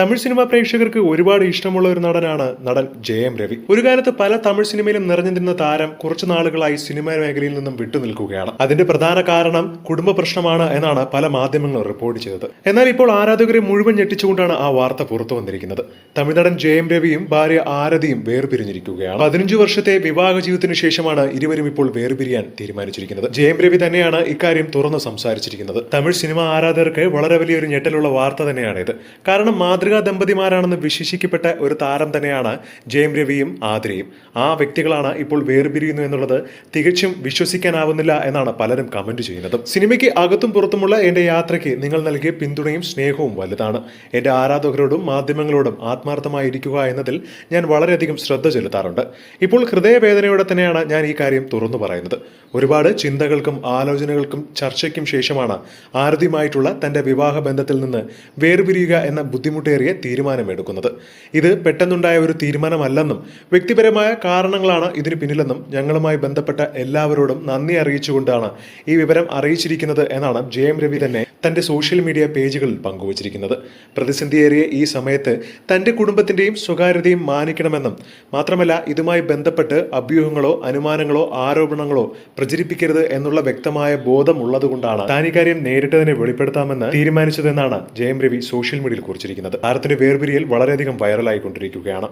Tamil cinema പ്രേക്ഷകർക്ക് ഒരുപാട് ഇഷ്ടമുള്ള ഒരു നടനാണ് നടൻ ജയം രവി. ഒരു കാലത്ത് പല തമിഴ് സിനിമയിലും നിറഞ്ഞു നിന്ന താരം കുറച്ചു നാളുകളായി സിനിമാ മേഖലയിൽ നിന്നും വിട്ടുനിൽക്കുകയാണ്. അതിന്റെ പ്രധാന കാരണം കുടുംബ പ്രശ്നമാണ് എന്നാണ് പല മാധ്യമങ്ങളും റിപ്പോർട്ട് ചെയ്തത്. എന്നാൽ ഇപ്പോൾ ആരാധകരെ മുഴുവൻ ഞെട്ടിച്ചുകൊണ്ടാണ് ആ വാർത്ത പുറത്തു വന്നിരിക്കുന്നത്. തമിഴ് നടൻ ജയം രവിയും ഭാര്യ ആരതിയും വേർപിരിഞ്ഞിരിക്കുകയാണ്. പതിനഞ്ചു വർഷത്തെ വിവാഹ ജീവിതത്തിനു ശേഷമാണ് ഇരുവരും ഇപ്പോൾ വേർപിരിയാൻ തീരുമാനിച്ചിരിക്കുന്നത്. ജയം രവി തന്നെയാണ് ഇക്കാര്യം തുറന്നു സംസാരിച്ചിരിക്കുന്നത്. തമിഴ് സിനിമ ആരാധകർക്ക് വളരെ വലിയൊരു ഞെട്ടലുള്ള വാർത്ത തന്നെയാണ് ഇത് കാരണം മാതൃകാ ദമ്പതിമാരാണെന്ന് വിശേഷിക്കപ്പെട്ട ഒരു താരം തന്നെയാണ് ജയം രവിയും ആതിരയും. ആ വ്യക്തികളാണ് ഇപ്പോൾ വേർപിരിയുന്നു എന്നുള്ളത് തികച്ചും വിശ്വസിക്കാനാവുന്നില്ല എന്നാണ് പലരും കമന്റ് ചെയ്യുന്നത്. സിനിമയ്ക്ക് അകത്തും പുറത്തുമുള്ള എന്റെ യാത്രയ്ക്ക് നിങ്ങൾ നൽകിയ പിന്തുണയും സ്നേഹവും വലുതാണ്. എന്റെ ആരാധകരോടും മാധ്യമങ്ങളോടും ആത്മാർത്ഥമായിരിക്കുക എന്നതിൽ ഞാൻ വളരെയധികം ശ്രദ്ധ ചെലുത്താറുണ്ട്. ഇപ്പോൾ ഹൃദയവേദനയോടെ തന്നെയാണ് ഞാൻ ഈ കാര്യം തുറന്നു പറയുന്നത്. ഒരുപാട് ചിന്തകൾക്കും ആലോചനകൾക്കും ചർച്ചയ്ക്കും ശേഷമാണ് ആരതിയുമായിട്ടുള്ള തന്റെ വിവാഹ ബന്ധത്തിൽ നിന്ന് വേർപിരിയുക എന്ന ബുദ്ധിമുട്ടേറിയ തീരുമാനമെടുക്കുന്നത്. ഇത് പെട്ടെന്നുണ്ടായ ഒരു തീരുമാനമല്ലെന്നും വ്യക്തിപരമായ കാരണങ്ങളാണ് ഇതിന് പിന്നിലെന്നും ഞങ്ങളുമായി ബന്ധപ്പെട്ട എല്ലാവരോടും നന്ദി അറിയിച്ചുകൊണ്ടാണ് ഈ വിവരം അറിയിച്ചിരിക്കുന്നത് എന്നാണ് ജെ എം രവി തന്നെ തന്റെ സോഷ്യൽ മീഡിയ പേജുകളിൽ പങ്കുവച്ചിരിക്കുന്നത്. പ്രതിസന്ധിയേറിയ ഈ സമയത്ത് തന്റെ കുടുംബത്തിന്റെയും സ്വകാര്യതയും മാനിക്കണമെന്നും മാത്രമല്ല ഇതുമായി ബന്ധപ്പെട്ട് അഭ്യൂഹങ്ങളോ അനുമാനങ്ങളോ ആരോപണങ്ങളോ പ്രചരിപ്പിക്കരുത് എന്നുള്ള വ്യക്തമായ ബോധം ഉള്ളതുകൊണ്ടാണ് താൻ ഇക്കാര്യം നേരിട്ട് തന്നെ വെളിപ്പെടുത്താമെന്ന് തീരുമാനിച്ചതെന്നാണ് ജയം രവി സോഷ്യൽ മീഡിയയിൽ കുറിച്ചിരിക്കുന്നത്. താരത്തിന്റെ വേർപിരിയൽ വളരെയധികം വൈറലായിക്കൊണ്ടിരിക്കുകയാണ്